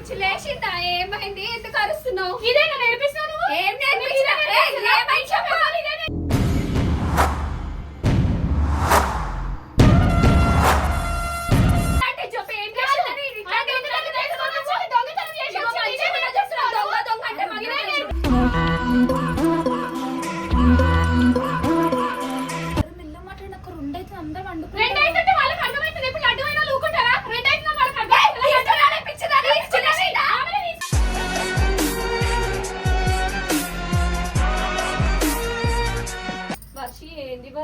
పిచ్చి లేచిందా? ఏమైంది? ఎందుకు అరుస్తున్నావు? ఇదే నేర్పిస్తాను ఏం నేర్పించా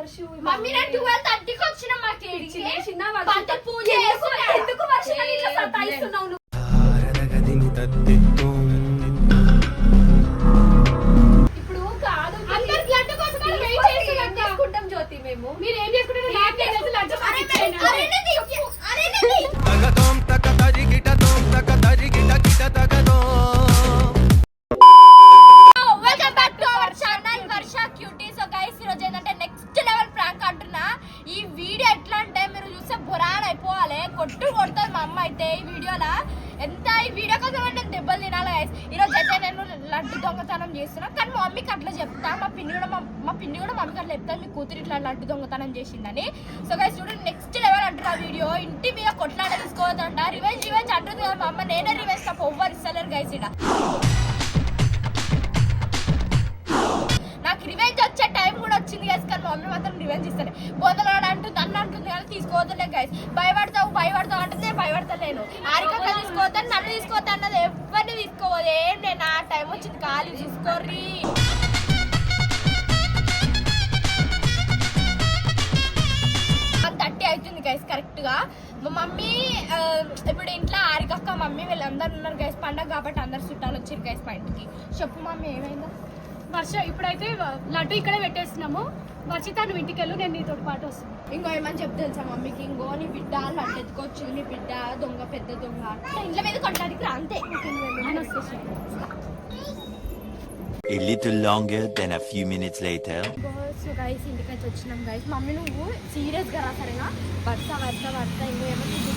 వర్షి మమ్మీ నేను ట్వెల్వ్ థర్టీకి వచ్చిన నేనే రివర్స్ అప్ ఒవ్వర్ ఇస్తలేరు గైస్ ఇడ నాకు రివెంజ్ వచ్చే టైం కూడా వచ్చింది గైస్ కానీ మమ్మీ మాత్రం రివెంజ్ ఇస్తాను బోధలాడు అంటుంది అన్న అంటుంది కానీ తీసుకోవద్దులే గైస్ భయపడతావు భయపడతావు అంటే భయపడతలేను. ఆరికక్క తీసుకోవద్దని నన్ను తీసుకోవద్దు అన్నది ఎవరిని తీసుకోవద్దు. ఏం నేను ఆ టైం వచ్చింది ఖాళీ చూసుకోర్రీ. థర్టీ అవుతుంది గైస్ కరెక్ట్గా మా మమ్మీ ఇప్పుడు ఇంట్లో ఆరికక్క మమ్మీ వీళ్ళందరూ ఉన్నారు గైస్ పండగ కాబట్టి అందరు చుట్టాలు వచ్చారు గైస్ మా ఇంటికి. చెప్పు మమ్మీ ఏమైందా? వర్ష ఇప్పుడైతే లడ్డు ఇక్కడే పెట్టేస్తున్నాము. వచ్చి తను ఇంటికి వెళ్ళు నేను నీతో పాటు వస్తాను. ఇంకో ఏమని చెప్పి తెలుసా మమ్మీకి? ఇంకో నీ బిడ్డ లడ్డు ఎత్తుకొచ్చింది నీ బిడ్డ దొంగ పెద్ద దొంగ. ఇంట్లో మీద కొట్టడానికి అంతే. అని A little longer than a few minutes later. So guys వచ్చినాం గైస్ మమ్మీ నువ్వు సీరియస్గా సరేనా? వర్ష వర్ష వర్ష ఇంకేమో ఇన్ని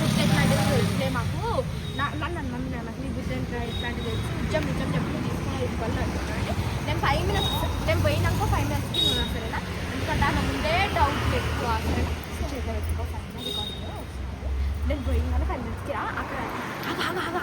గుర్తు ఎట్లాంటివి తెలిసిలే మాకు. నన్ను మమ్మీ నాకు నీ గుర్తు ఎట్లాంటివి తెలిసి. నిజం నిజం చెప్పి నువ్వు తీసుకుని తీసుకోవాలి అంటున్నాను నేను ఫైవ్ మినిట్స్ నేను పోయినాక ఫైవ్ మినిట్స్కి నువ్వు సరేనా? ఎందుకంటే ముందే డౌట్ ఎక్కువ సరే ఎక్కువ ఫైవ్ మినిట్స్ ఫైవ్ మినిట్స్కి అక్కడ ఆగా ఆగా ఆగా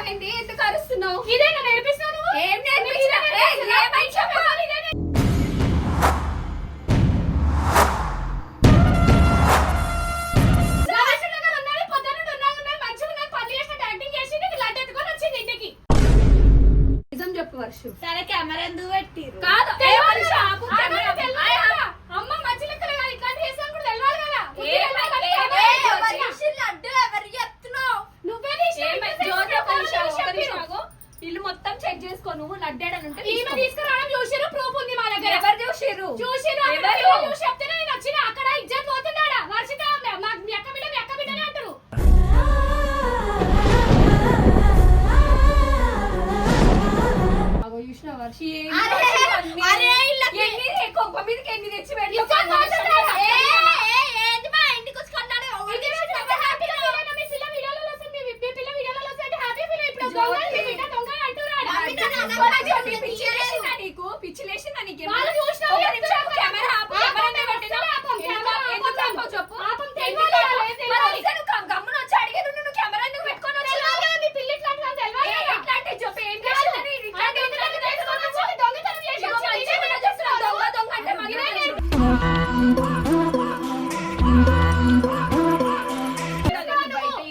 ఏమైంది? ఎందుకు అరుస్తున్నావు? ఇదే నేర్పిస్తాను ఏం నేర్పించిన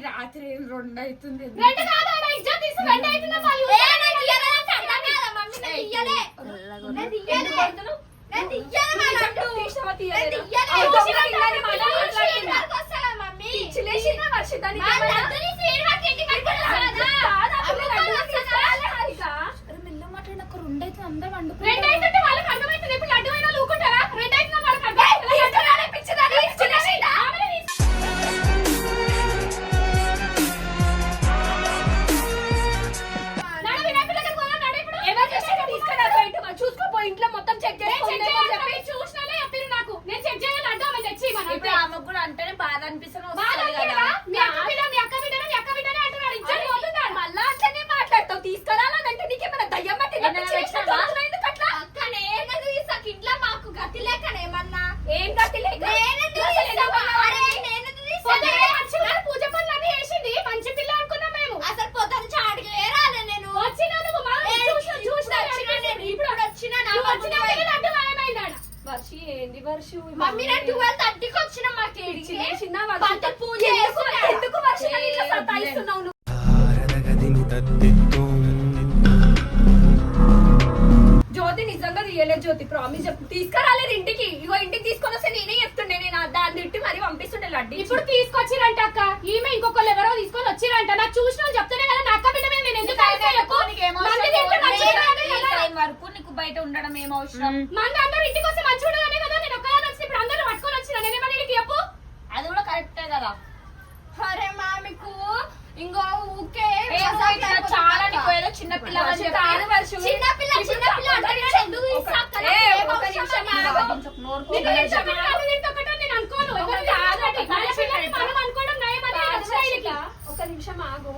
రాత్రి రెండు అవుతుంది? ఏం గతి లేక? పొద్దున్నే మంచిగా పూజ పనులన్నీ చేసింది. మంచి పిల్ల అనుకున్నాం మేము. అసలు పొద్దున చాడికి వేరాలే నేను. వచ్చినా ఇప్పుడు వచ్చినా. వర్షి ఏంది వర్షు? మమ్మీ నేను ట్వెల్వ్ థర్టీకి వచ్చిన మాకు చిన్న పూజ. ఎందుకు వర్ష సతాయిస్తున్నావు జ్యోతి నిజంగా రియలే జ్యోతి ప్రామిస్ చెప్పు తీసుకురాలేదు ఇంటికి తీసుకొని వస్తే నేనే చెప్తుండే నేను ఆ దాన్ని తిట్టి మరీ పంపిస్తుండే లడ్డు ఇప్పుడు తీసుకొచ్చిరంట అక్క. ఈమె ఇంకొకళ్ళు ఎవరో తీసుకొని వచ్చిరంట. నాకు చూసిన చెప్తేనే కదా నా అక్క బిడ్డ మీద నేను ఎందుకు. వరకు. నీకు బయట ఉండడం ఏం అవసరం? మంది అందరూ ఇంటికి వస్తే మంచిగా ఉండదనే కదా నేను ఒక్కదాన్ని వచ్చి ఇప్పుడు అందరూ పట్టుకొని వచ్చిన. నేనేమన్నా నీకు చెప్పు? అది కూడా కరెక్టే కదా. అరే మా మీకు ఇంకో ఊకే చాలా నీకు ఏదో చిన్న పిల్ల చిన్న పిల్ల చిన్న పిల్ల అంటే నేను ఎందుకు తీసుకురా? ఏ, ఒక నిమిషం ఆగు. నిన్ను నేను చెప్పిన వాళ్ళు తింటే ఒకటో నేను అనుకోను ఎవరు కాదండి మన పిల్లల్ని మనం అనుకోవడం నయమని నేను తెలుసా వీళ్ళకి? ఒక నిమిషం ఆగు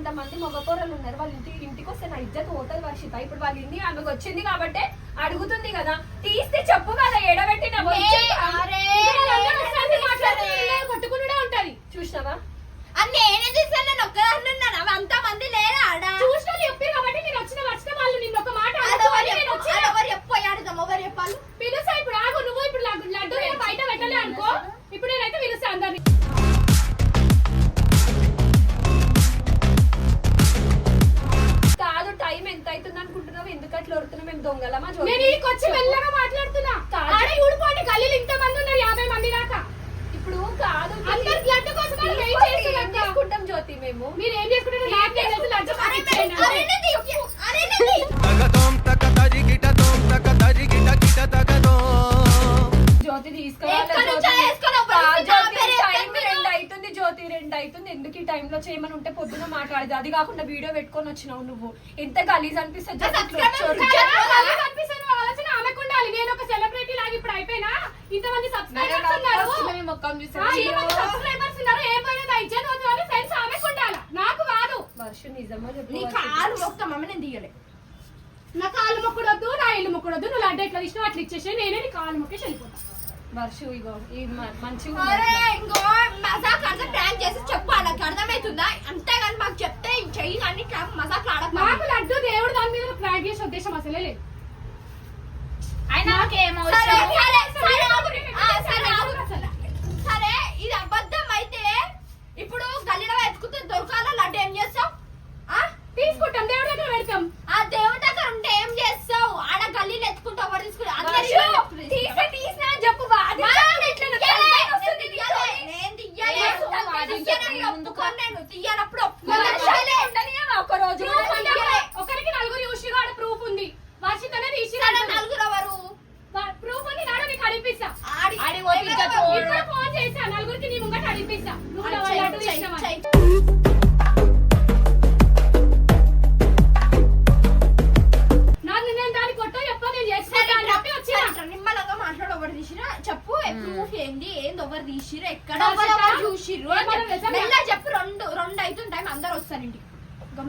ఆడ అంతమంది మగపోరలు ఉన్నారు. వాళ్ళ ఇంటి ఇంటికి వస్తే నా ఇజ్జత్ పోతుంది వర్షిత. ఇప్పుడు వాళ్ళ ఇంటి ఆమెకు వచ్చింది కాబట్టి అడుగుతుంది కదా. తీస్తే చెప్పు కదా ఎడబెట్టిన కొట్టుకునే ఉంటది. చూసినావా? అంత మంది లేరా చూసిన చెప్పారు కాబట్టి నేను వచ్చిన వచ్చిన వాళ్ళు నిన్న ఒక మాట ఆడెవరు అనుకోవాలి అవుతుంది. ఎందుకు ఈ టైంలో చేయమని ఉంటే పొద్దున మాట్లాడదు? అది కాకుండా వీడియో పెట్టుకొని వచ్చినావు నువ్వు. ఎంత గలీజ్ అనిపిస్తుంది నేను ఒక సెలబ్రిటీ లాగా ఇప్పుడు అయిపోయినా ఇంతమంది సబ్స్క్రైబర్స్ ఉన్నారు. సబ్స్క్రైబర్స్ ఉన్నారు. ఏ పైన నా ఇజ్జత్ పోతుంది అని ఫ్రెండ్స్ ఆమెకు ఉండాలి? నాకు కాదు. వర్ష నిజమా నీ. కాలు మొక్క మమ్మీ నేను తీయలే. నా కాలు మొక్కడొద్దు నా ఇల్లు మొక్కడొద్దు. నువ్వు లడ్డు ఎట్లా తీసినావు అట్లా ఇచ్చేసి నేనే నీ కాలు మొక్కేసి వెళ్ళిపోతా. వర్షు ఇగో ఈ మంచిగా. ఇంకో మజాక్ అర్థం ప్రాంక్ చేసి చెప్పు వాళ్ళకి అర్థమవుతుందా అంతేగాని మాకు చెప్తే చెయ్యి కానీ మజాక్ ఆడక నాకు లడ్డు దేవుడు దాని మీద ప్రాగ్ చేసే ఉద్దేశం అసలే లేదు. అయినా సరే ఇది అబద్ధం అయితే ఇప్పుడు గల్లీలో ఎత్తుకుతే దొరకాల? లడ్డు ఏం చేస్తావు? ఆ? తీసుకుంటాం దేవుడి దగ్గర పెడతాం. ఆ దేవుడి దగ్గర ఉంటే ఏం చేస్తావు? ఆడ గల్లీలో ఎత్తుకుంటావు తీసుకుంటావు? చెప్పు ప్రూఫ్ ఏంది? ఏంది ఎవరు తీసిరు ఎక్కడ చూసిర్రు? ఏమన్నా చెప్పు. రెండు రెండు అవుతుంది టైం అందరు వస్తారు ఇంటికి.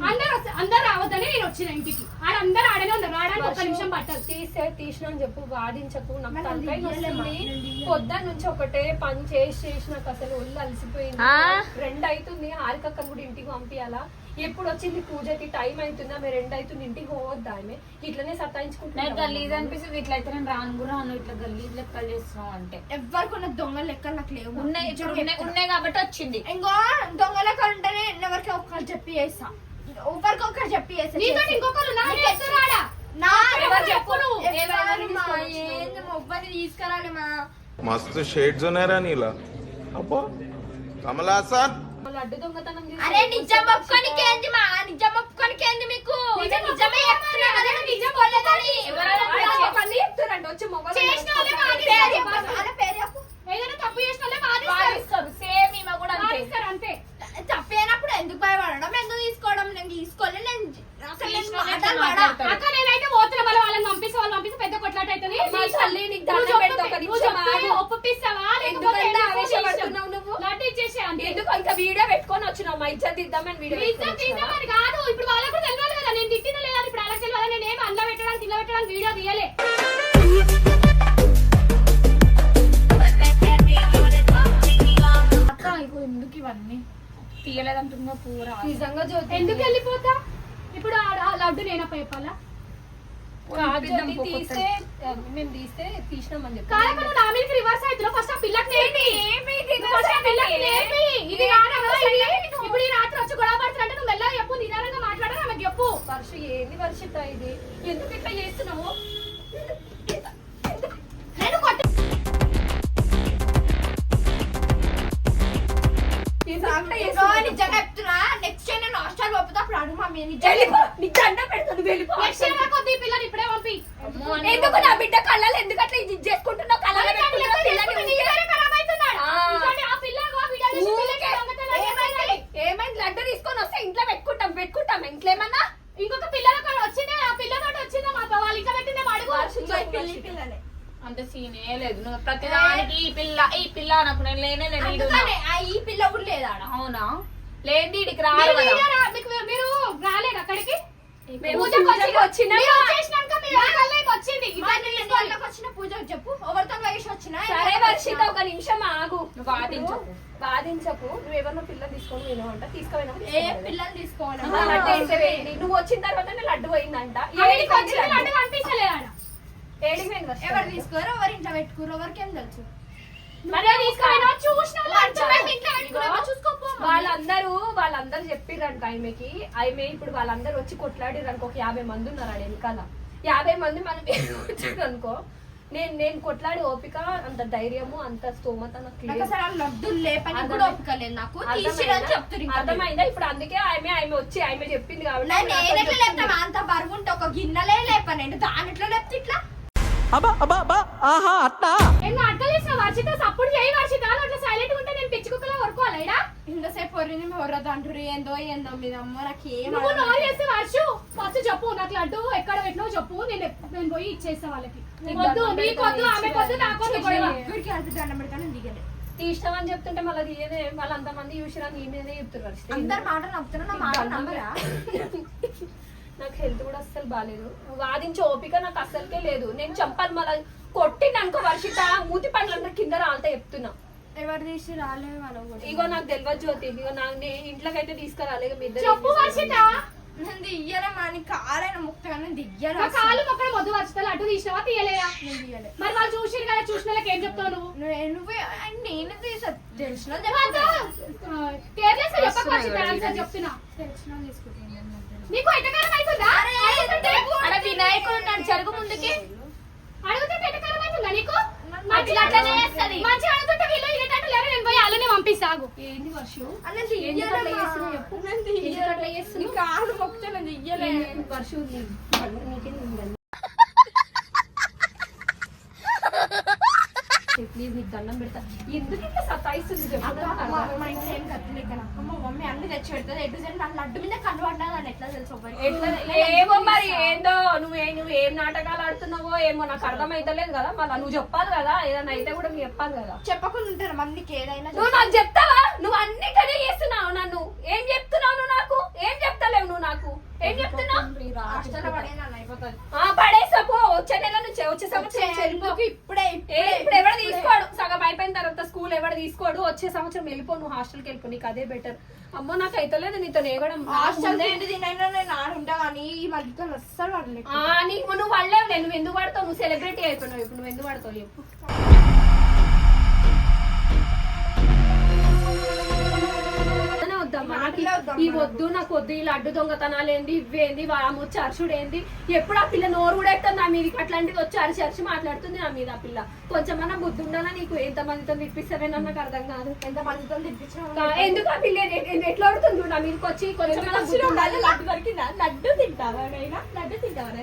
అందరు అందరు రావద్దని నేను వచ్చిన ఇంటికి. ఆడ అందరు ఆడనే ఉన్నారు. రావడానికి ఒక నిమిషం పట్టదు. తీసే తీసిన అని చెప్పు వాదించకు. నాకు తలకాయ? వస్తుంది. పొద్దున్న నుంచి ఒకటే పని చేసి చేసి నాకు అసలు ఒళ్ళు అలసిపోయింది? రెండు అవుతుంది హారికక్కను కూడా ఇంటికి పంపించాలా ఎప్పుడు వచ్చింది పూజకి టైం అవుతుందా మీరు రెండు అవుతుంది ఇంటికి పోవద్దా ఆమె ఇట్లనే నాకు సతాయించుకుంటున్నా గలీజ్ అనిపిస్తుంది ఇట్లయితే నేను రాను కూడా రాను ఇట్లా గలీజ్ లెక్కలు చేస్తున్నావు అంటే ఎవరికి ఉన్న దొంగ లెక్కలు నాకు లేవు ఉన్నాయి ఇప్పుడు ఉన్నాయి ఉన్నాయి కాబట్టి వచ్చింది ఇంకో దొంగ లెక్కలు ఉంటేనే ఎవరికి ఒక్కరు చెప్పి చేస్తా ఒకరికి ఒకరు చెప్పి చేస్తా నీతో ఇంకొకరు ఉన్నారు, నేను చెప్తున్నాడా? నా ఎవరు చెప్పు నువ్వు? ఎవరు మా ఏంది మా ఒవ్వని తీసుకురాలి మా मस्त शेड्स ఉన్నాయి రా నీలా అబ్బో కమల్ హాసన్ లడ్డు దొంగతనం అరే నిజం ఒప్పుకోనికి ఏంది మా నిజం ఒప్పుకోనికి ఏంది మీకు? నిజం నిజమే చెప్తున్నా కదా నేను నిజం ఎవరైనా చెప్తారంట, వచ్చి మొగలు చేసిన వాళ్ళే పేరు చెప్పు. తీయలేదంటున్నా పూరా. నిజంగా జ్యోతి. ఎందుకు వెళ్ళిపోతా? ఇప్పుడు ఆ లడ్డు నేనప్ప చెప్పాలా తీస్తే, మేము తీస్తే తీసినామని చెప్పి. కాదు నా మీదకి రివర్స్ అవుతున్నావు ఫస్ట్ ఆ పిల్లకి నేర్పి ఇది ఇప్పుడు ఈ రాత్రి వచ్చి గొడవ పడుతుంటే నువ్వు మెల్లగా చెప్పు నిదానంగా మాట్లాడరా ఆమెకు చెప్పు. వర్ష ఏంది వర్షిత ఇది? ఎందుకు ఇట్లా చేస్తున్నావు? అడుగు మమ్మీ వెళ్ళిపో నీకు దండ పెడతాను వెళ్ళిపో. కొద్ది పిల్లని ఇప్పుడే పంపి. ఎందుకు నా బిడ్డ కళ్ళలు ఎందుకు అట్లా ఇది చేసుకుంటున్నావు? కళ్ళలో నీ పిల్ల ఏమైంది? లడ్డు తీసుకొని వస్తే ఇంట్లో పెట్టుకుంటాం పెట్టుకుంటాం. ఇంట్లో ఏమన్నా ఇంకొక పిల్లల కూడా వచ్చిందే ఆ పిల్లతోటి వచ్చిందే మా వాళ్ళు ఇంకా పెట్టిందే అడుగు పిల్లి అంత సీనే లేదు. నువ్వు ప్రతిదానికి ఈ పిల్ల ఈ పిల్ల అనుకునే లేనే లేదు ఈ పిల్ల కూడా లేదా. అవునా? లేని ఇడికి రాదు కదా. మీరు రాలేదు అక్కడికి? ఒక నిమిషం ఆగు. నువ్వు వాదించకు వాదించకు నువ్వు ఎవరినో పిల్ల తీసుకొని పోయినావంట తీసుకుపోయినావు ఏ పిల్లలు తీసుకోవాలి. నువ్వు వచ్చిన తర్వాత లడ్డు పోయిందంట. ఏడికి? ఎవరు తీసుకోరు? ఎవరి ఇంట్లో పెట్టుకోరు? ఎవరికేం తెలుసు? మరి చూసినావు లంచం లడ్డు. పెట్టి ఇంట్లో పెట్టుకున్నావా చూసుకోపో వాళ్ళందరూ వాళ్ళందరూ చెప్పిర్రంట ఆమెకి. ఆమె ఇప్పుడు వాళ్ళందరూ వచ్చి కొట్లాడిర్రు ఒక యాభై మంది ఉన్నారు ఆడ వెనకాల? యాభై మంది మనం వచ్చారు అనుకో నేను నేను కొట్లాడి ఓపిక అంత ధైర్యము అంత స్తోమత అర్థమైందా? ఇప్పుడు అందుకే ఆమె ఆమె వచ్చి ఆమె చెప్పింది కాబట్టి నేను అంత బరువు ఉంటే ఒక గిన్నెలే లేపనండి. ఎట్లా లేపితే ఇట్లా? ఏం అడగలేసిన వర్షిత సప్పుడు చేయి వర్షిత అని అట్లా సైలెంట్ ఉంటే నేను పిచ్చి ఈడ? ఇంతసేపు పొర్రింది మొర్రదు అంటారు ఏందో ఏందో మీద అమ్మ నాకు ఏం నువ్వు నోరు చేస్తే వర్షు. ఫస్ట్ చెప్పు నాకు లడ్డు ఎక్కడ పెట్టినావు చెప్పు. నేను ఎప్- నేను పోయి ఇచ్చేస్తా వాళ్ళకి. నీకు వద్దు ఆమె నాకు గొడవ. దండం పెడతాను దిగలే తీసినామని చెప్తుంటే మళ్ళీ తీయనే వాళ్ళు అంతమంది చూసినా నీ మీదనే చెప్తున్నారు. అందరు మాటలు నమ్ముతున్నా నా మాట నమ్మరా నాకు హెల్త్ కూడా అస్సలు బాగాలేదు వాదించే ఓపిక నాకు అస్సలకే లేదు. నేను చంపాలి మళ్ళీ. కొట్టిండనుకో వర్షిత మూతి పండ్లంతా కింద రాలతా చెప్తున్నా. ఎవరు తీసి రాలేదు వాళ్ళు కూడా. ఇగో నాకు తెలియదు జ్యోతి. ఇగో నాకు నే ఇంట్లోకి అయితే తీసుకురాలేదు మీ ఇద్దరు చెప్పు వర్షిత. నేను దియ్యలే మా నీ కారైన ముక్తగా నేను దియ్యలే నా అసలు. కాలు మొక్కడం వద్దు వర్షిత లడ్డు తీసినావా తీయలేదా? నేను దియ్యలే మరి వాళ్ళు చూసిరు కదా చూసిన వాళ్ళకి ఏం చెప్తావు నువ్వు? నేను తీసా. తెలిసిన చెప్తున్నా. తెలిసిన తీసుకుంటాను నీకు అవుతుందా అక్కడ వినాయకుడు ఉన్నాడు జరుగు ముందుకి. అవుతుందా నీకు? వర్షం అన్న ఎందుకు అట్లా చేస్తున్నావు చెప్పు? ఎందుకు అట్లా దియ్యలే చేస్తున్నావు? కాలు మొక్కితే నేను దియ్యలే వర్షం నీకే ఉంది. ప్లీజ్ నీకు దండం పెడతా. ఎందుకు ఇంత సతాయిస్తుంది మా ఇంట్లో ఏం మా మమ్మీ అన్ని తెచ్చి పెడుతుంది. ఎటు సైడ్ నాకు లడ్డు మీద ఎట్లా తెలుసు ఏమో మరి ఏందో నువ్వు ఏ- నువ్వు ఏం నాటకాలు ఆడుతున్నావో ఏమో నాకు అర్థమైతలేదు కదా. మళ్ళీ నువ్వు చెప్పాలి కదా ఏదైనా అయితే కూడా నువ్వు చెప్పాలి కదా. చెప్పకుండా ఉంటారు మందికి ఏదైనా నువ్వు నాకు చెప్తావా నువ్వు అన్నిటనే చేస్తున్నావు నన్ను ఏం చెప్తున్నావు నువ్వు నాకు ఏం చెప్తలేవు నువ్వు నాకు ఏం చెప్తున్నావు హాస్టల్లో పడేనా అయిపోతుంది ఆ, పడేసా పో వచ్చే నెల నుంచి వచ్చే సంవత్సరం నుంచి వెళ్ళిపో. ఎందుకు ఇప్పుడే ఏ, ఇప్పుడు ఎవరు తీసుకోడు సగం అయిపోయిన తర్వాత స్కూల్ డబ్బులు ఎవడు తీసుకోడు వచ్చే సంవత్సరం వెళ్ళిపో నువ్వు హాస్టల్కి వెళ్ళిపో నీకు అదే బెటర్ అమ్మో నాకు అయితలేదు నీతో నేగడం. హాస్టల్ నేను ఆడుంటా కానీ ఈ మధ్యతో అస్సలు పడలేదు. ఆ, నీకు నువ్వు పడలేవు నువ్వు ఎందుకు పడతావు? నువ్వు సెలబ్రిటీ అయిపోయినావు ఇప్పుడు నువ్వు ఎందుకు పడతావు? చెప్పు. ఈ- వద్దు నాకు వద్దు ఈ లడ్డు దొంగతనాలు ఏంది ఇవేంది వచ్చి అరుచుడు ఏంది ఎప్పుడు ఆ పిల్ల నోరు కూడా ఎత్తుంది నా మీదకి. అట్లాంటిది వచ్చి అరిచి అరిచి మాట్లాడుతుంది నా మీద ఆ పిల్ల. కొంచెమన్నా బుద్ధి ఉండాలా నీకు? ఎంత మందితో తిప్పిస్తావేనో నాకు అర్థం కాదు. ఎంత మందితో తిప్పించిన కా- ఎందుకు ఆ పిల్ల ఎట్లా అడుగుతుంది నా మీదకి వచ్చి? ఉండాలి లడ్డు దొరికిందా? లడ్డు తింటావా లడ్డు తింటావా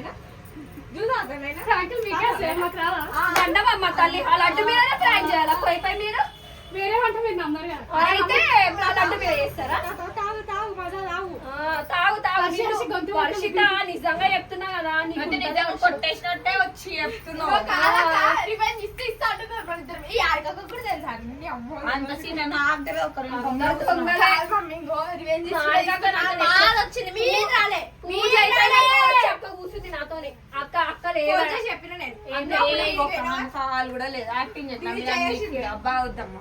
తల్లి. ఆ లడ్డు ఫ్రాంక్ చేయాలా? పోయి పోయి మీరు? వేరే వంట మీరు నమ్మరు అయితే లడ్డు మీద చేస్తారా వర్షిత నిజంగా చెప్తున్నా కదా నిజంగా? కొట్టేసినట్టే వచ్చి చెప్తున్నావు. అంత సీన్ నాకు తెలియదు కూర్చుంది నాతోనే. అక్క అక్క లేదా చెప్పిన నేను. కూడా లేదు. యాక్టింగ్. అబ్బా వద్దమ్మా.